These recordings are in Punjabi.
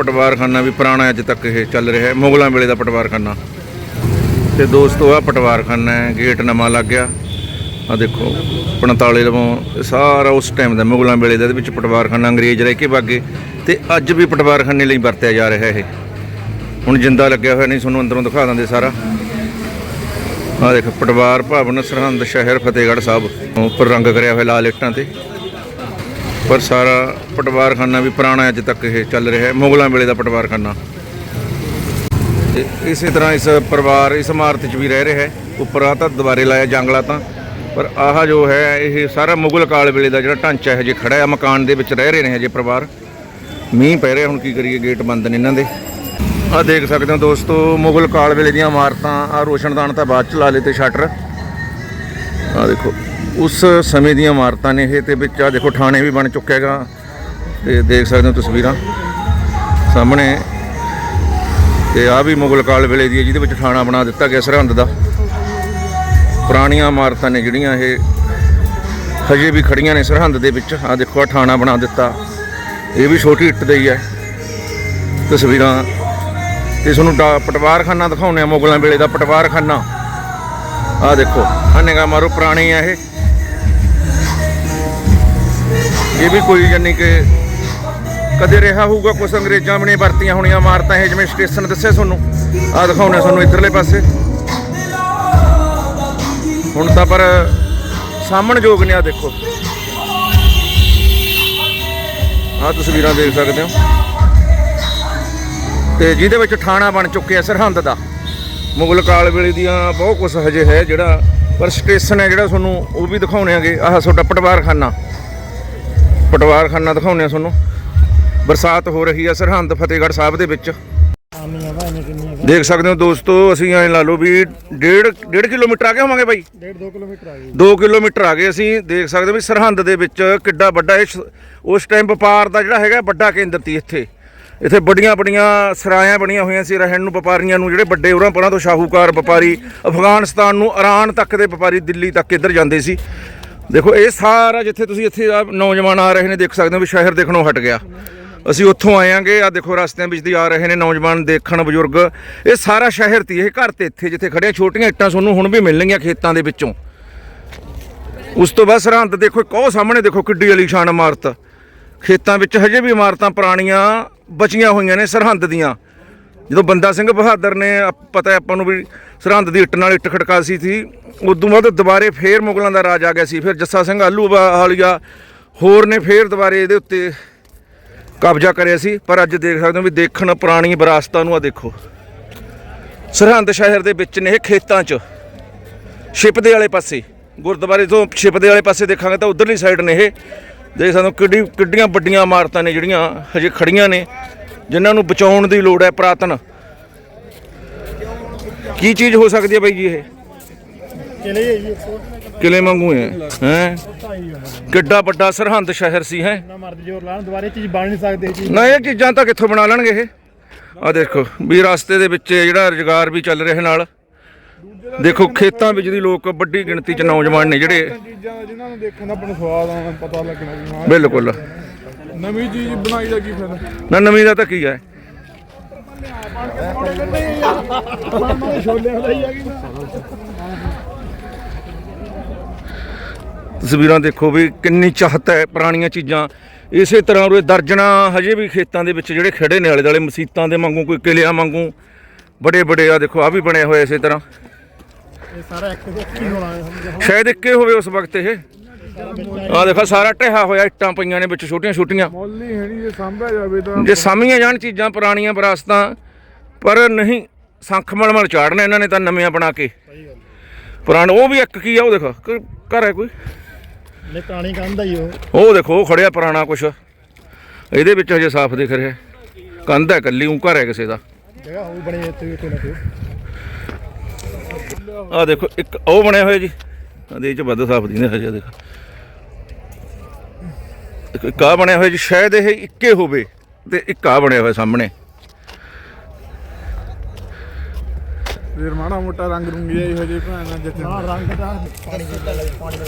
ਪਟਵਾਰਖਾਨਾ ਵੀ ਪੁਰਾਣਾ ਅੱਜ ਤੱਕ ਇਹ ਚੱਲ ਰਿਹਾ ਹੈ, ਮੁਗਲਾਂ ਵੇਲੇ ਦਾ ਪਟਵਾਰਖਾਨਾ। ਤੇ ਦੋਸਤੋ ਆ ਪਟਵਾਰਖਾਨਾ ਹੈ, ਗੇਟ ਨਵਾਂ ਲੱਗ ਗਿਆ। ਆ ਦੇਖੋ 45 ਲਵੋਂ ਇਹ ਸਾਰਾ ਉਸ ਟਾਈਮ ਦਾ, ਮੁਗਲਾਂ ਵੇਲੇ ਦਾ, ਇਹਦੇ ਵਿੱਚ ਪਟਵਾਰਖਾਨਾ ਅੰਗਰੇਜ਼ ਰਹਿ ਕੇ ਬਾਗੇ ਤੇ ਅੱਜ ਵੀ ਪਟਵਾਰਖਾਨੇ ਲਈ ਵਰਤਿਆ ਜਾ ਰਿਹਾ ਇਹ। ਹੁਣ ਜਿੰਦਾ ਲੱਗਿਆ ਹੋਇਆ, ਨਹੀਂ, ਤੁਹਾਨੂੰ ਅੰਦਰੋਂ ਦਿਖਾ ਦਿੰਦੇ ਸਾਰਾ। ਆ ਦੇਖ, ਪਟਵਾਰ ਭਵਨ ਸਰਹੰਦ ਸ਼ਹਿਰ ਫਤਿਹਗੜ੍ਹ ਸਾਹਿਬ, ਉੱਪਰ ਰੰਗ ਕਰਿਆ ਹੋਇਆ ਲਾਲ ਇੱਟਾਂ ਤੇ। ਪਰ ਸਾਰਾ ਪਟਵਾਰਖਾਨਾ ਵੀ ਪੁਰਾਣਾ ਅੱਜ ਤੱਕ ਇਹ ਚੱਲ ਰਿਹਾ ਹੈ, ਮੁਗਲਾਂ ਵੇਲੇ ਦਾ ਪਟਵਾਰਖਾਨਾ। ਤੇ ਇਸੇ ਤਰ੍ਹਾਂ ਇਸ ਪਰਿਵਾਰ, ਇਸ ਇਮਾਰਤ 'ਚ ਵੀ ਰਹਿ ਰਿਹਾ ਹੈ। ਉੱਪਰ ਆ ਤਾਂ ਦੁਬਾਰੇ ਲਾਇਆ ਜੰਗਲਾ ਤਾਂ, ਪਰ ਆਹ ਜੋ ਹੈ, ਇਹ ਸਾਰਾ ਮੁਗਲ ਕਾਲ ਵੇਲੇ ਦਾ ਜਿਹੜਾ ਢਾਂਚਾ ਹੈ ਜੇ ਖੜਾ ਹੈ ਮਕਾਨ ਦੇ ਵਿੱਚ ਰਹਿ ਰਹੇ ਨੇ ਹਜੇ ਪਰਿਵਾਰ। ਮੀਂਹ ਪੈ ਰਿਹਾ, ਹੁਣ ਕੀ ਕਰੀਏ, ਗੇਟ ਬੰਦ ਨੇ ਇਹਨਾਂ ਦੇ। ਆ ਦੇਖ ਸਕਦੇ ਹੋ ਦੋਸਤੋ, ਮੁਗਲ ਕਾਲ ਵੇਲੇ ਦੀਆਂ ਇਮਾਰਤਾਂ ਆ ਰੋਸ਼ਨਦਾਨ ਤਾਂ ਬਾਅਦ ਚ ਲਾ ਲਏ ਤੇ ਸ਼ਟਰ। ਆ ਦੇਖੋ। ਉਸ ਸਮੇਂ ਦੀਆਂ ਇਮਾਰਤਾਂ ਨੇ ਇਹ ਤੇ ਵਿੱਚ ਆ ਦੇਖੋ ਥਾਣੇ ਵੀ ਬਣ ਚੁੱਕਾ ਹੈਗਾ। ਤੇ ਦੇਖ ਸਕਦੇ ਹੋ ਤਸਵੀਰਾਂ। ਸਾਹਮਣੇ ਤੇ ਆ ਵੀ ਮੁਗਲ ਕਾਲ ਵੇਲੇ ਦੀ ਹੈ, ਜਿਹਦੇ ਵਿੱਚ ਥਾਣਾ ਬਣਾ ਦਿੱਤਾ ਗਿਆ ਸਰਹੰਦ ਦਾ। ਪੁਰਾਣੀਆਂ ਇਮਾਰਤਾਂ ਨੇ ਜਿਹੜੀਆਂ ਇਹ ਹਜੇ ਵੀ ਖੜੀਆਂ ਨੇ ਸਰਹੰਦ ਦੇ ਵਿੱਚ। ਆ ਦੇਖੋ ਆ ਥਾਣਾ ਬਣਾ ਦਿੱਤਾ। ਇਹ ਵੀ ਛੋਟੀ ਇੱਟ ਦਾ ਹੀ। ਹੈ ਤਸਵੀਰਾਂ। ਤੇ ਤੁਹਾਨੂੰ ਪਟਵਾਰਖਾਨਾ ਦਿਖਾਉਂਦੇ ਆ ਮੁਗਲਾਂ ਵੇਲੇ ਦਾ ਪਟਵਾਰਖਾਨਾ। ਆ ਦੇਖੋ, ਆਹ ਮਾਰੋ, ਪੁਰਾਣੀ ਆ ਇਹ। ਇਹ ਵੀ ਕੋਈ ਜਾਨੀ ਕਿ ਕਦੇ ਰਿਹਾ ਹੋਊਗਾ ਕੁਝ ਅੰਗਰੇਜ਼ਾਂ ਨੇ ਵਰਤੀਆਂ ਹੋਣੀਆਂ ਇਮਾਰਤਾਂ ਇਹ ਜਿਵੇਂ ਸਟੇਸ਼ਨ ਦੱਸਿਆ ਤੁਹਾਨੂੰ। ਆ ਦਿਖਾਉਂਦੇ ਆ ਤੁਹਾਨੂੰ ਇੱਧਰਲੇ ਪਾਸੇ। ਹੁਣ ਤਾਂ ਪਰ ਸਾਹਮਣ ਯੋਗ ਨੇ ਆ ਦੇਖੋ। ਆ ਤਸਵੀਰਾਂ ਦੇਖ ਸਕਦੇ ਹੋ। ਤੇ ਜਿਹਦੇ ਵਿੱਚ ਥਾਣਾ ਬਣ ਚੁੱਕਿਆ ਸਰਹੰਦ ਦਾ। ਮੁਗਲ ਕਾਲ ਵੇਲੇ ਦੀਆਂ ਬਹੁਤ ਕੁਝ ਹਜੇ ਹੈ ਜਿਹੜਾ, ਪਰ ਸਟੇਸ਼ਨ ਹੈ ਜਿਹੜਾ ਤੁਹਾਨੂੰ ਉਹ ਵੀ ਦਿਖਾਉਣੇ ਆਗੇ ਆਹ ਤੁਹਾਡਾ ਪਟਵਾਰਖਾਨਾ। ਪਟਵਾਰਖਾਨਾ ਦਿਖਾਉਣੇ ਆ ਤੁਹਾਨੂੰ। ਬਰਸਾਤ ਹੋ ਰਹੀ ਹੈ ਸਰਹੰਦ ਫਤਿਹਗੜ੍ਹ ਸਾਹਿਬ ਦੇ ਵਿੱਚ। ਦੇਖ ਸਕਦੇ ਹੋ ਦੋਸਤੋ ਅਸੀਂ ਐਂ ਲਾ ਲਓ ਵੀ ਡੇਢ ਡੇਢ ਕਿਲੋਮੀਟਰ ਆ ਗਏ ਹੋਵਾਂਗੇ ਬਾਈ? 1.5 2 ਕਿਲੋਮੀਟਰ ਆ ਗਈ। 2 ਕਿਲੋਮੀਟਰ ਆ ਗਏ ਅਸੀਂ। ਦੇਖ ਸਕਦੇ ਹੋ ਵੀ ਸਰਹੰਦ ਦੇ ਵਿੱਚ ਕਿੱਡਾ ਵੱਡਾ ਇਹ ਉਸ ਟਾਈਮ ਵਪਾਰ ਦਾ ਜਿਹੜਾ ਹੈਗਾ ਵੱਡਾ ਕੇਂਦਰ ਸੀ ਇੱਥੇ। ਇੱਥੇ ਵੱਡੀਆਂ ਵੱਡੀਆਂ ਸਰਾਇਆਂ ਬਣੀਆਂ ਹੋਈਆਂ ਸੀ ਰਹਿਣ ਨੂੰ ਵਪਾਰੀਆਂ ਨੂੰ ਜਿਹੜੇ ਵੱਡੇ ਉਰਾਂ ਪਰਾਂ ਤੋਂ ਸ਼ਾਹੂਕਾਰ ਵਪਾਰੀ ਅਫਗਾਨਿਸਤਾਨ ਨੂੰ ਇਰਾਨ ਤੱਕ ਦੇ ਵਪਾਰੀ ਦਿੱਲੀ ਤੱਕ ਇੱਧਰ ਜਾਂਦੇ ਸੀ। ਦੇਖੋ, ਇਹ ਸਾਰਾ ਜਿੱਥੇ ਤੁਸੀਂ ਇੱਥੇ ਨੌਜਵਾਨ ਆ ਰਹੇ ਨੇ, ਦੇਖ ਸਕਦੇ ਹੋ ਵੀ ਸ਼ਹਿਰ ਦੇਖਣੋਂ ਹਟ ਗਿਆ। ਅਸੀਂ ਉੱਥੋਂ ਆਇਆਂਗੇ ਆ ਦੇਖੋ ਰਸਤਿਆਂ ਵਿੱਚ ਦੀ ਆ ਰਹੇ ਨੇ ਨੌਜਵਾਨ, ਦੇਖਣ ਬਜ਼ੁਰਗ। ਇਹ ਸਾਰਾ ਸ਼ਹਿਰ ਤੀ, ਇਹ ਘਰ ਤੇ ਇੱਥੇ ਜਿੱਥੇ ਖੜਿਆ ਛੋਟੀਆਂ ਇੱਟਾਂ ਤੁਹਾਨੂੰ ਹੁਣ ਵੀ ਮਿਲਣਗੀਆਂ ਖੇਤਾਂ ਦੇ ਵਿੱਚੋਂ। ਉਸ ਤੋਂ ਬਾਅਦ ਸਰਹੰਦ ਦੇਖੋ, ਇੱਕ ਉਹ ਸਾਹਮਣੇ ਦੇਖੋ, ਕਿੱਡੀ ਅਲੀਸ਼ਾਨ ਇਮਾਰਤ। ਖੇਤਾਂ ਵਿੱਚ ਹਜੇ ਵੀ ਇਮਾਰਤਾਂ ਪੁਰਾਣੀਆਂ ਬਚੀਆਂ ਹੋਈਆਂ ਨੇ ਸਰਹੰਦ ਦੀਆਂ। ਜਦੋਂ ਬੰਦਾ ਸਿੰਘ ਬਹਾਦਰ ਨੇ ਪਤਾ ਆਪਾਂ ਨੂੰ ਵੀ ਸਰਹੰਦ ਦੀ ਇੱਟ ਨਾਲ ਇੱਟ ਖੜਕਾ ਸੀ, ਉਦੋਂ ਬਾਅਦ ਦੁਬਾਰੇ ਫੇਰ ਮੁਗਲਾਂ ਦਾ ਰਾਜ ਆ ਗਿਆ ਸੀ, ਫਿਰ ਜੱਸਾ ਸਿੰਘ ਆਲੂ ਵਾਲੀਆ ਹੋਰ ਨੇ ਫੇਰ ਦੁਬਾਰੇ ਇਹਦੇ ਉੱਤੇ ਕਬਜ਼ਾ ਕਰਿਆ ਸੀ, ਪਰ ਅੱਜ ਦੇਖ ਸਕਦੇ ਹੋ ਵੀ ਦੇਖਣ ਪੁਰਾਣੀ ਵਿਰਾਸਤਾਂ ਨੂੰ ਆ ਦੇਖੋ। ਸਰਹੰਦ ਸ਼ਹਿਰ ਦੇ ਵਿੱਚ ਨੇ ਇਹ ਖੇਤਾਂ 'ਚ ਸ਼ਿਪ ਦੇ ਵਾਲੇ ਪਾਸੇ, ਗੁਰਦੁਆਰੇ ਤੋਂ ਸ਼ਿਪ ਦੇ ਵਾਲੇ ਪਾਸੇ ਦੇਖਾਂਗੇ ਤਾਂ ਉਧਰਲੀ ਸਾਈਡ ਨੇ ਇਹ। ਦੇਖ ਸਕਦੇ ਹੋ ਕਿੱਡੀ ਕਿੱਡੀਆਂ ਵੱਡੀਆਂ ਇਮਾਰਤਾਂ ਨੇ ਜਿਹੜੀਆਂ ਹਜੇ ਖੜੀਆਂ ਨੇ। ਜਿਨ੍ਹਾਂ ਨੂੰ ਬਚਾਉਣ ਦੀ ਲੋੜ ਹੈ ਪ੍ਰਾਤਨ। ਕੀ ਚੀਜ਼ ਹੋ ਸਕਦੀ ਹੈ ਬਾਈ ਜੀ ਇਹ? ਕਿਲੇ ਹੈ ਜੀ ਕਿਲੇ ਵਾਂਗੂ ਹੈ ਹੈ? ਕਿੱਡਾ ਵੱਡਾ ਸਰਹੰਦ ਸ਼ਹਿਰ ਸੀ ਹੈ? ਨਾ ਮਰਦ ਜੋਰ ਲਾਣ ਦੁਬਾਰੇ ਚੀਜ਼ ਬਣ ਨਹੀਂ ਸਕਦੇ ਜੀ ਨਾ ਇਹ ਚੀਜ਼ਾਂ ਤਾਂ ਕਿੱਥੋਂ ਬਣਾ ਲੈਣਗੇ ਇਹ? ਆ ਦੇਖੋ ਵੀ ਰਸਤੇ ਦੇ ਵਿੱਚ ਜਿਹੜਾ ਰੁਜ਼ਗਾਰ ਵੀ ਚੱਲ ਰਿਹਾ ਨਾਲ। ਦੇਖੋ ਖੇਤਾਂ ਵਿੱਚ ਦੀ ਲੋਕ ਵੱਡੀ ਗਿਣਤੀ 'ਚ ਨੌਜਵਾਨ ਨੇ ਜਿਹੜੇ ਚੀਜ਼ਾਂ ਜਿਨ੍ਹਾਂ ਨੂੰ ਦੇਖਣ ਦਾ ਆਪਾਂ ਨੂੰ ਸਵਾਦ ਆਉਣਾ ਪਤਾ ਲੱਗਣਾ ਬਿਲਕੁਲ। ਨਵੀਂ ਚੀਜ਼ ਬਣਾਈ ਦਾ ਕੀ ਫਾਇਦਾ? ਨਾ ਨਵੀਂ ਦਾ ਤਾਂ ਕੀ ਹੈ? ਤਸਵੀਰਾਂ ਦੇਖੋ ਵੀ ਕਿੰਨੀ ਚਾਹਤ ਹੈ ਪੁਰਾਣੀਆਂ ਚੀਜ਼ਾਂ। ਇਸੇ ਤਰ੍ਹਾਂ ਉਹ ਦਰਜਣਾ ਹਜੇ ਵੀ ਖੇਤਾਂ ਦੇ ਵਿੱਚ ਜਿਹੜੇ ਖੜੇ ਨੇ ਆਲੇ ਦੁਆਲੇ ਮਸੀਤਾਂ ਦੇ ਵਾਂਗੂ ਕੋਈ ਕਿਲਿਆਂ ਵਾਂਗੂ। ਬੜੇ ਬੜੇ ਆ ਦੇਖੋ ਆ ਵੀ ਬਣੇ ਹੋਏ ਇਸੇ ਤਰ੍ਹਾਂ। ਇਹ ਸਾਰਾ ਇੱਕ ਦੇ ਕੀ ਹੋਣਾ ਸ਼ਾਇਦ ਇੱਕੇ ਹੋਵੇ ਉਸ ਵਕਤ ਇਹ। ਆ ਦੇਖੋ ਸਾਰਾ ਢਿਆ ਹੋਇਆ ਇੱਟਾਂ ਪਈਆਂ ਨੇ ਵਿੱਚ ਛੋਟੀਆਂ ਛੋਟੀਆਂ। ਮੁੱਲ ਹੀ ਹੈ ਨਹੀਂ ਜੇ ਸਾਂਭਿਆ ਜਾਵੇ ਤਾਂ ਜੇ ਸਾਮੀਆਂ ਜਾਣ ਚੀਜ਼ਾਂ ਪੁਰਾਣੀਆਂ ਵਿਰਾਸਤਾਂ ਪਰ ਨਹੀਂ ਸੰਖ ਮਲਮਲ ਚਾੜਨੇ ਇਹਨਾਂ ਨੇ ਤਾਂ ਨਵੀਆਂ ਬਣਾ ਕੇ। ਪੁਰਾਣ ਉਹ ਵੀ ਇੱਕ ਕੀ ਆ ਉਹ ਦੇਖੋ ਘਰ ਹੈ ਕੋਈ? ਲੈ ਪੁਰਾਣੀ ਕੰਧ ਆ ਹੀ ਉਹ। ਉਹ ਦੇਖੋ ਖੜਿਆ ਪੁਰਾਣਾ ਕੁਛ। ਇਹਦੇ ਵਿੱਚ ਹਜੇ ਸਾਫ਼ ਦਿਖ ਰਿਹਾ। ਕੰਧ ਹੈ ਕੱਲੀ ਉਹ ਘਰ ਹੈ ਕਿਸੇ ਦਾ। ਜਗ੍ਹਾ ਹੋਊ ਬਣੀ ਇੱਥੇ ਕੋਈ ਨਾ ਕੋਈ। ਆ ਦੇਖੋ ਇੱਕ ਉਹ ਬਣਿਆ ਹੋਇਆ ਜੀ। ਇਹਦੇ ਚ ਵੱਧ ਸਾਫ਼ ਦਿਖਦੇ ਹਜੇ ਦੇਖੋ। ਆ ਬਣਿਆ ਹੋਇਆ ਜੀ ਸ਼ਾਇਦ ਇਹ ਇੱਕੇ ਹੋਵੇ ਤੇ ਇੱਕ ਆ ਬਣਿਆ ਹੋਇਆ ਸਾਹਮਣੇ। ਫਿਰ ਮਾੜਾ ਮੋਟਾ ਰੰਗ ਰੁੰਗੀਆ ਹੀ ਹੋ ਜੇ ਭੈਣਾ ਜਿੱਥੇ ਹਾਂ ਰੰਗ ਦਾ ਪਾਣੀ ਜਿੱਦਾਂ ਲੱਗੇ ਪਾਣੀ ਦਾ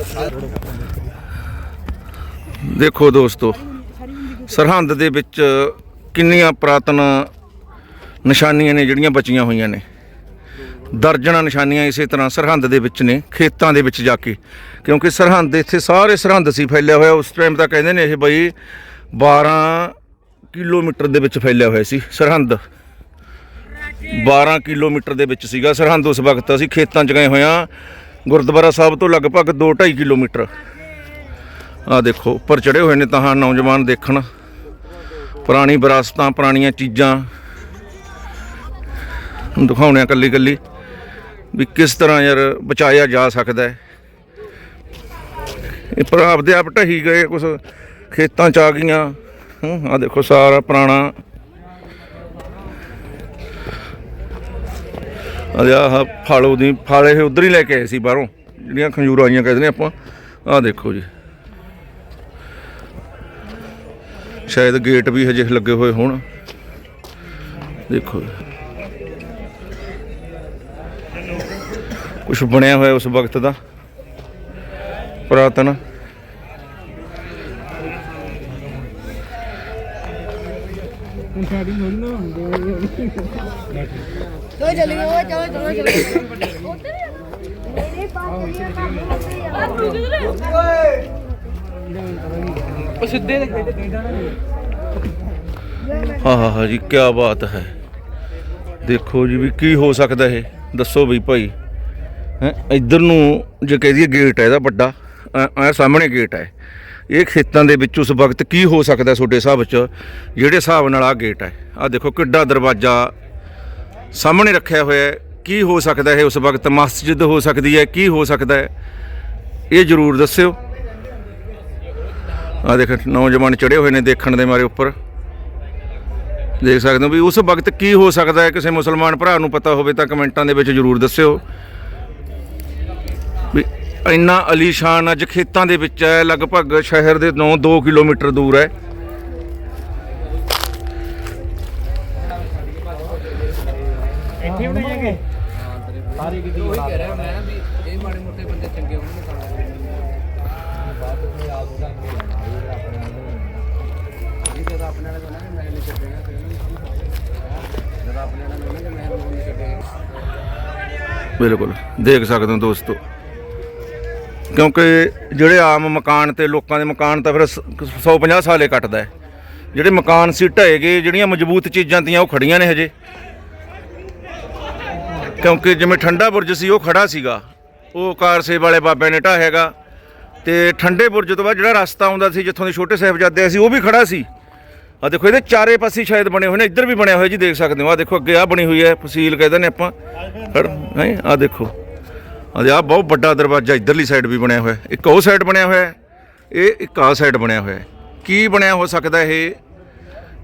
ਦੇਖੋ ਦੋਸਤੋ ਸਰਹੰਦ ਦੇ ਵਿੱਚ ਕਿੰਨੀਆਂ ਪ੍ਰਾਤਨ ਨਿਸ਼ਾਨੀਆਂ ਨੇ ਜਿਹੜੀਆਂ ਬਚੀਆਂ ਹੋਈਆਂ ਨੇ। ਦਰਜਨਾਂ ਨਿਸ਼ਾਨੀਆਂ ਇਸੇ ਤਰ੍ਹਾਂ ਸਰਹੰਦ ਦੇ ਵਿੱਚ ਨੇ, ਖੇਤਾਂ ਦੇ ਵਿੱਚ ਜਾ ਕੇ। ਕਿਉਂਕਿ ਸਰਹੰਦ, ਇੱਥੇ ਸਾਰੇ ਸਰਹੰਦ ਸੀ ਫੈਲਿਆ ਹੋਇਆ, ਉਸ ਟਾਈਮ ਤਾਂ ਕਹਿੰਦੇ ਨੇ ਇਹ ਬਈ 12 ਕਿਲੋਮੀਟਰ ਦੇ ਵਿੱਚ ਫੈਲਿਆ ਹੋਇਆ ਸੀ ਸਰਹੰਦ। 12 ਕਿਲੋਮੀਟਰ ਦੇ ਵਿੱਚ ਸੀਗਾ ਸਰਹੰਦ ਉਸ ਵਕਤ, ਅਸੀਂ ਖੇਤਾਂ 'ਚ ਗਏ ਹੋਇਆ ਗੁਰਦੁਆਰਾ ਸਾਹਿਬ ਤੋਂ ਲਗਭਗ 2.5 ਕਿਲੋਮੀਟਰ। ਆ ਦੇਖੋ, ਉੱਪਰ ਚੜੇ ਹੋਏ ਨੇ ਤਾਂ ਨੌਜਵਾਨ ਦੇਖਣ। ਪੁਰਾਣੀ ਵਿਰਾਸਤਾਂ, ਪੁਰਾਣੀਆਂ ਚੀਜ਼ਾਂ। ਦਿਖਾਉਣੇ ਆ ਕੱਲੀ ਕੱਲੀ ਵੀ ਕਿਸ ਤਰ੍ਹਾਂ ਯਾਰ ਬਚਾਇਆ ਜਾ ਸਕਦਾ ਹੈ? ਇਹ ਪਰ ਆਪਦੇ ਆਪ ਢਹੀ ਗਏ ਕੁਝ ਖੇਤਾਂ ਚ ਆ ਗਈਆਂ। ਆ ਦੇਖੋ ਸਾਰਾ ਪੁਰਾਣਾ। ਅਜਾ ਆਹ ਫਲ ਉਹਦੀ, ਫਲ ਇਹ ਉਧਰ ਹੀ ਲੈ ਕੇ ਆਏ ਸੀ ਬਾਹਰੋਂ। ਜਿਹੜੀਆਂ ਖੰਜੂਰਾਂ ਆਈਆਂ ਕਹਿੰਦੇ ਨੇ ਆਪਾਂ। ਆਹ ਦੇਖੋ ਜੀ। ਸ਼ਾਇਦ ਗੇਟ ਵੀ ਹਜੇ ਲੱਗੇ ਹੋਏ ਹੋਣ। ਦੇਖੋ। ਕੁਝ ਬਣਿਆ ਹੋਇਆ ਉਸ ਵਕਤ ਦਾ, ਪੁਰਾਤਨ। ਚਲੋ ਚਲੀ ਗਏ ਓਏ ਚਲੋ ਚਲੋ ਚਲੋ ਮੇਰੇ ਪਾਸ ਆ ਤੂੰ ਕਿਧਰ ਹਾਂ ਹਾਂ ਹਾਂ ਜੀ ਕੀ ਬਾਤ ਹੈ। ਦੇਖੋ ਜੀ ਵੀ ਕੀ ਹੋ ਸਕਦਾ ਇਹ, ਦੱਸੋ ਵੀ ਭਾਈ। ਇੱਧਰ ਨੂੰ ਜੇ ਕਹਿ ਦਈਏ ਗੇਟ ਹੈ ਇਹਦਾ ਵੱਡਾ। ਆ ਸਾਹਮਣੇ ਗੇਟ ਹੈ ਇਹ। ਖੇਤਾਂ ਦੇ ਵਿੱਚ ਉਸ ਵਕਤ ਕੀ ਹੋ ਸਕਦਾ ਤੁਹਾਡੇ ਹਿਸਾਬ 'ਚ? ਜਿਹੜੇ ਹਿਸਾਬ ਨਾਲ ਆ ਗੇਟ ਹੈ ਆ ਦੇਖੋ ਕਿੱਡਾ ਦਰਵਾਜ਼ਾ ਸਾਹਮਣੇ ਰੱਖਿਆ ਹੋਇਆ ਹੈ। ਕੀ ਹੋ ਸਕਦਾ ਹੈ ਉਸ ਵਕਤ? ਮਸਜਿਦ ਹੋ ਸਕਦੀ ਹੈ, ਕੀ ਹੋ ਸਕਦਾ ਹੈ? ਇਹ ਜ਼ਰੂਰ ਦੱਸਿਓ। ਆ ਦੇਖ, ਨੌਜਵਾਨ ਚੜੇ ਹੋਏ ਨੇ ਦੇਖਣ ਦੇ ਮਾਰੇ ਉੱਪਰ। ਦੇਖ ਸਕਦੇ ਹੋ ਵੀ ਉਸ ਵਕਤ ਕੀ ਹੋ ਸਕਦਾ ਹੈ? ਕਿਸੇ ਮੁਸਲਮਾਨ ਭਰਾ ਨੂੰ ਪਤਾ ਹੋਵੇ ਤਾਂ ਕਮੈਂਟਾਂ ਦੇ ਵਿੱਚ ਜਰੂਰ ਦੱਸਿਓ। ਵੀ ਇੰਨਾ ਅਲੀਸ਼ਾਨ ਅੱਜ ਖੇਤਾਂ ਦੇ ਵਿੱਚ ਹੈ ਲਗਭਗ ਸ਼ਹਿਰ ਦੇ 9 2 ਕਿਲੋਮੀਟਰ ਦੂਰ ਹੈ। ਇੱਥੇ ਵੀ ਨਹੀਂ ਹੈਗੇ? ਸਾਰੇ ਕਿਤੇ ਉਹੀ ਕਹਿ ਰਿਹਾ ਮੈਂ ਵੀ ਇਹ ਮਾੜੇ ਮੋਟੇ ਬੰਦੇ ਚੰਗੇ ਹੋਣਗੇ ਤਾਂ ਇਹ ਜਦੋਂ ਆਪਣੇ ਵਾਲੇ ਕੋਲ ਨਾ ਮੈਂ ਨਹੀਂ ਛੱਡੇਗਾ ਫਿਰ ਇਹਨੂੰ ਕੀ ਫਾਇਦਾ ਜਦੋਂ ਆਪਣੇ ਵਾਲੇ ਕੋਲ ਨਾ ਮੈਂ ਨਹੀਂ ਛੱਡੇਗਾ ਬਿਲਕੁਲ ਦੇਖ ਸਕਦੇ ਹੋ ਦੋਸਤੋ। ਕਿਉਂਕਿ ਜਿਹੜੇ ਆਮ ਮਕਾਨ ਤੇ ਲੋਕਾਂ ਦੇ ਮਕਾਨ ਤਾਂ ਫਿਰ 150 ਸਾਲੇ ਕੱਟਦਾ ਜਿਹੜੇ ਮਕਾਨ ਸੀ ਢਹਿ ਗਏ ਜਿਹੜੀਆਂ ਮਜ਼ਬੂਤ ਚੀਜ਼ਾਂ ਤੀਆਂ, ਉਹ ਖੜੀਆਂ ਨੇ ਹਜੇ। ਕਿਉਂਕਿ ਜਿਵੇਂ ਠੰਡਾ ਬੁਰਜ ਸੀ, ਉਹ ਖੜਾ ਸੀਗਾ। ਉਹ ਕਾਰ ਕਾਰਸੇ ਵਾਲੇ ਬਾਬੇ ਨੇ ਢਾਹੇਗਾ ਤੇ ਠੰਡੇ ਬੁਰਜ ਤੋਂ ਬਾਅਦ ਜਿਹੜਾ ਰਸਤਾ ਆਉਂਦਾ ਸੀ, ਜਿੱਥੋਂ ਦੇ ਛੋਟੇ ਸਾਹਿਬਜ਼ਾਦੇ ਸੀ, ਉਹ ਵੀ ਖੜਾ ਸੀ। ਆ ਦੇਖੋ, ਇਹਦੇ ਚਾਰੇ ਪਾਸੇ ਸ਼ਾਇਦ ਬਣੇ ਹੋਏ ਨੇ, ਇੱਧਰ ਵੀ ਬਣਿਆ ਹੋਇਆ ਜੀ, ਦੇਖ ਸਕਦੇ ਹੋ। ਆ ਦੇਖੋ, ਅੱਗੇ ਆ ਬਣੀ ਹੋਈ ਹੈ, ਫਸੀਲ ਕਹਿੰਦੇ ਨੇ ਆਪਾਂ। ਹੈ ਆ ਦੇਖੋ। ਆ ਆ ਬਹੁਤ ਵੱਡਾ ਦਰਵਾਜ਼ਾ ਇੱਧਰਲੀ ਸਾਈਡ ਵੀ ਬਣਿਆ ਹੋਇਆ ਇੱਕ ਉਹ ਸਾਈਡ ਬਣਿਆ ਹੋਇਆ ਇਹ ਇੱਕ ਆ ਸਾਈਡ ਬਣਿਆ ਹੋਇਆ ਕੀ ਬਣਿਆ ਹੋ ਸਕਦਾ ਇਹ?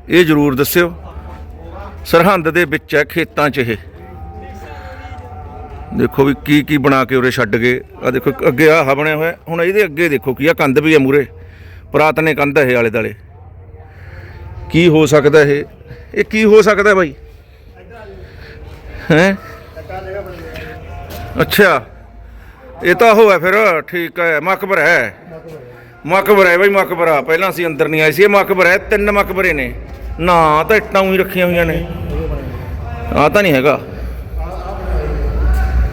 ਇਹ ਜ਼ਰੂਰ ਦੱਸਿਓ। ਸਰਹੰਦ ਦੇ ਵਿੱਚ ਹੈ, ਖੇਤਾਂ 'ਚ ਇਹ। ਦੇਖੋ ਵੀ ਕੀ ਕੀ ਬਣਾ ਕੇ ਉਰੇ ਛੱਡ ਗਏ। ਆ ਦੇਖੋ, ਅੱਗੇ ਆਹ ਬਣਿਆ ਹੋਇਆ ਹੁਣ ਇਹਦੇ ਅੱਗੇ ਦੇਖੋ ਕੀ ਆ, ਕੰਧ ਵੀ ਹੈ ਮੂਰੇ। ਪੁਰਾਤਨੇ ਕੰਧ ਹੈ ਇਹ ਆਲੇ ਦਾਲੇ। ਕੀ ਹੋ ਸਕਦਾ ਇਹ? ਇਹ ਕੀ ਹੋ ਸਕਦਾ ਬਾਈ? ਹੈ? ਅੱਛਾ। ਇਹ ਤਾਂ ਉਹ ਹੈ ਫਿਰ, ਠੀਕ ਹੈ, ਮਕਬਰ ਹੈ। ਮਕਬਰ ਹੈ ਬਈ, ਮਕਬਰਾ ਪਹਿਲਾਂ ਅਸੀਂ ਅੰਦਰ ਨਹੀਂ ਆਏ ਸੀ, ਇਹ ਮਕਬਰ ਹੈ, ਤਿੰਨ ਮਕਬਰੇ ਨੇ। ਨਾ ਤਾਂ ਇੱਟਾਂ ਹੀ ਰੱਖੀਆਂ ਹੋਈਆਂ ਨੇ। ਆ ਤਾਂ ਨਹੀਂ ਹੈਗਾ।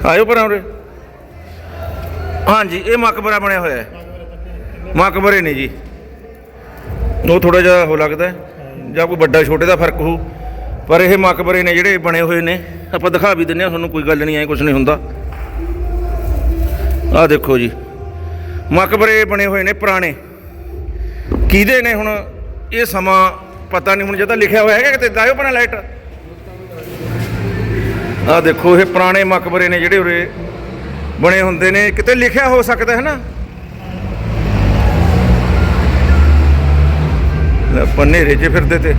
ਆਇਓ ਪਰਾਂ ਉਰੇ। ਹਾਂਜੀ, ਇਹ ਮਕਬਰਾ ਬਣਿਆ ਹੋਇਆ ਹੈ। ਮਕਬਰੇ ਨੇ ਜੀ। ਉਹ ਥੋੜਾ ਜਿਹਾ ਹੋ ਲੱਗਦਾ ਜਾਂ ਕੋਈ ਵੱਡਾ ਛੋਟੇ ਦਾ ਫ਼ਰਕ ਹੋਊ। ਪਰ ਇਹ ਮਕਬਰੇ ਨੇ ਜਿਹੜੇ ਬਣੇ ਹੋਏ ਨੇ, ਆਪਾਂ ਦਿਖਾ ਵੀ ਦਿੰਨੇ ਆ ਤੁਹਾਨੂੰ ਕੋਈ ਗੱਲ ਨਹੀਂ, ਐ ਕੁਝ ਨਹੀਂ ਹੁੰਦਾ। ਆਹ ਦੇਖੋ ਜੀ। ਮਕਬਰੇ ਬਣੇ ਹੋਏ ਨੇ ਪੁਰਾਣੇ। ਕਿਹਦੇ ਨੇ ਹੁਣ ਇਹ ਸਮਾਂ ਪਤਾ ਨਹੀਂ ਹੁਣ ਜੇ ਤਾਂ ਲਿਖਿਆ ਹੋਇਆ ਹੈਗਾ ਕਿਤੇ ਦਾਇਓ ਬਣਾ ਲਾਈਟ। ਆਹ ਦੇਖੋ ਇਹ ਪੁਰਾਣੇ ਮਕਬਰੇ ਨੇ ਜਿਹੜੇ ਉਰੇ ਬਣੇ ਹੁੰਦੇ ਨੇ। ਕਿਤੇ ਲਿਖਿਆ ਹੋ ਸਕਦਾ ਹੈ ਨਾ? ਲੈ ਆਪਾਂ ਹਨੇਰੇ 'ਚ ਫਿਰਦੇ ਤੇ।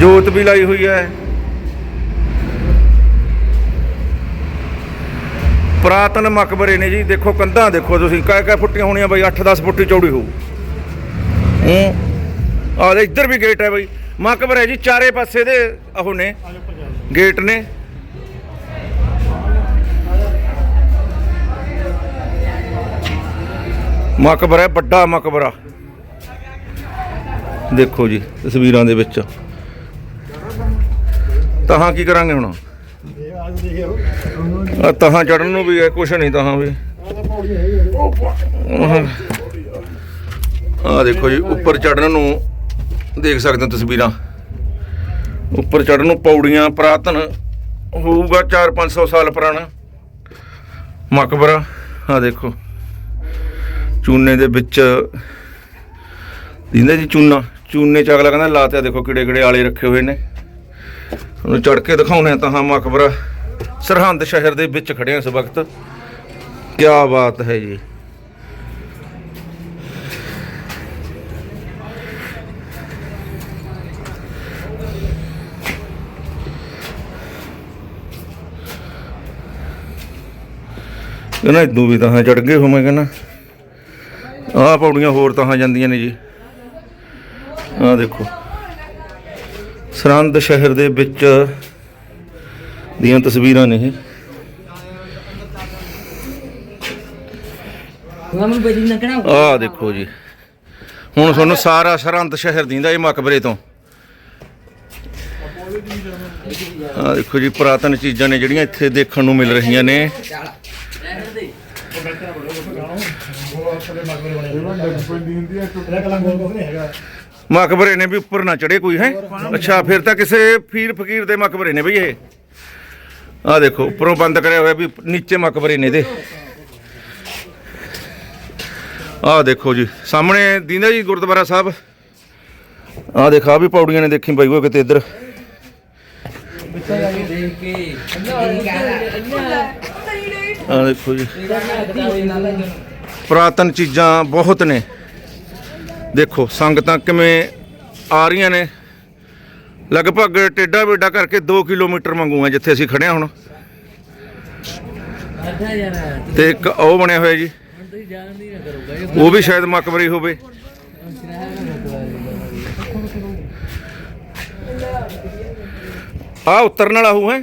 ਜੋਤ ਵੀ ਲਾਈ ਹੋਈ ਹੈ। ਪੁਰਾਤਨ ਮਕਬਰੇ ਨੇ ਜੀ ਦੇਖੋ ਕੰਧਾਂ ਦੇਖੋ ਤੁਸੀਂ ਕਾਹ ਕਾਹ ਫੁੱਟੀਆਂ ਹੋਣੀਆਂ ਬਈ 8-10 ਫੁੱਟ ਚੌੜੀ ਹੋਊ। ਹੂੰ ਆਹ ਇੱਧਰ ਵੀ ਗੇਟ ਹੈ ਬਈ। ਮਕਬਰ ਹੈ ਜੀ ਚਾਰੇ ਪਾਸੇ ਦੇ ਉਹ ਨੇ ਗੇਟ ਨੇ। ਮਕਬਰਾ ਹੈ ਵੱਡਾ ਮਕਬਰਾ। ਦੇਖੋ ਜੀ ਤਸਵੀਰਾਂ ਦੇ ਵਿੱਚ। ਤਹਾਂ ਕੀ ਕਰਾਂਗੇ ਹੁਣ? ਆ ਤਹਾਂ ਚੜਨ ਨੂੰ ਵੀ ਹੈ ਕੁਛ ਨਹੀਂ ਤਹਾਂ ਵੀ। ਆ ਦੇਖੋ ਜੀ, ਉੱਪਰ ਚੜਨ ਨੂੰ ਦੇਖ ਸਕਦੇ ਹੋ ਤਸਵੀਰਾਂ। ਉੱਪਰ ਚੜਨ ਨੂੰ ਪੌੜੀਆਂ ਪ੍ਰਾਤਨ ਹੋਊਗਾ 4-500 ਸਾਲ ਪੁਰਾਣਾ। ਮਕਬਰਾ ਆ ਦੇਖੋ। ਚੂਨੇ ਦੇ ਵਿੱਚ ਦਿੰਦਾ ਜੀ ਚੂਨਾ। ਚੂਨੇ ਚ ਅਗਲਾ ਕਹਿੰਦਾ ਲਾਤਿਆ ਦੇਖੋ ਕਿਹੜੇ ਕਿਹੜੇ ਆਲੇ ਰੱਖੇ ਹੋਏ ਨੇ। ਉਹਨੂੰ ਚੜ ਕੇ ਦਿਖਾਉਣੇ ਤਾਂ ਹਾਂ ਮਕਬਰਾ ਸਰਹੰਦ ਸ਼ਹਿਰ ਦੇ ਵਿੱਚ ਖੜੇ ਆ ਇਸ ਵਕਤ। ਕੀ ਬਾਤ ਹੈ ਜੀ। ਕਹਿੰਦਾ ਇਦੋਂ ਵੀ ਤਾਂ ਚੜ ਗਏ ਹੋ ਕਹਿੰਦਾ ਆਹ ਪੌੜੀਆਂ ਹੋਰ ਤਾਂ ਜਾਂਦੀਆਂ ਨੇ ਜੀ। ਆਹ ਦੇਖੋ। ਸਰਹੰਦ ਸ਼ਹਿਰ ਦੇ ਵਿੱਚ ਦੀਆਂ ਤਸਵੀਰਾਂ ਨੇ ਇਹ। ਨਕਣਾ ਆਹ ਦੇਖੋ ਜੀ। ਹੁਣ ਤੁਹਾਨੂੰ ਸਾਰਾ ਸਰਹੰਦ ਸ਼ਹਿਰ ਦਿੰਦਾ ਇਹ ਮਕਬਰੇ ਤੋਂ। ਆਹ ਦੇਖੋ ਜੀ ਪੁਰਾਤਨ ਚੀਜ਼ਾਂ ਨੇ ਜਿਹੜੀਆਂ ਇੱਥੇ ਦੇਖਣ ਨੂੰ ਮਿਲ ਰਹੀਆਂ ਨੇ। ਪੈਂਦੀ ਹੁੰਦੀ ਹੈ ਟੁੱਟ ਮਕਬਰੇ ਨੇ ਵੀ ਉੱਪਰ ਨਾ ਚੜੇ ਕੋਈ ਹੈ? ਅੱਛਾ ਫਿਰ ਤਾਂ ਕਿਸੇ ਫੀਰ ਫਕੀਰ ਦੇ ਮਕਬਰੇ ਨੇ ਬਈ ਇਹ। ਆਹ ਦੇਖੋ ਉੱਪਰੋਂ ਬੰਦ ਕਰਿਆ ਹੋਇਆ ਵੀ ਨੀਚੇ ਮਕਬਰੇ ਨੇ ਇਹਦੇ। ਆਹ ਦੇਖੋ ਜੀ ਸਾਹਮਣੇ ਦਿੰਦਾ ਜੀ ਗੁਰਦੁਆਰਾ ਸਾਹਿਬ। ਆਹ ਦੇਖਾ ਵੀ ਪੌੜੀਆਂ ਨੇ ਦੇਖੀ ਬਾਈ ਉਹ ਕਿਤੇ ਇੱਧਰ। ਆਹ ਦੇਖੋ ਜੀ। ਪੁਰਾਤਨ ਚੀਜ਼ਾਂ ਬਹੁਤ ਨੇ। ਦੇਖੋ ਸੰਗਤਾਂ ਕਿਵੇਂ ਆ ਰਹੀਆਂ ਨੇ। ਲਗਭਗ ਟੇਡਾ ਬੇਡਾ ਕਰਕੇ 2 ਕਿਲੋਮੀਟਰ ਮੰਗੂ ਆ ਜਿੱਥੇ ਅਸੀਂ ਖੜੇ ਹਾਂ ਹੁਣ। ਤੇ ਇੱਕ ਉਹ ਬਣਿਆ ਹੋਇਆ ਜੀ। ਉਹ ਵੀ ਸ਼ਾਇਦ ਮਕਬਰੀ ਹੋਵੇ। ਆ ਉਤਰਨ ਵਾਲਾ ਹੂ ਹੈ।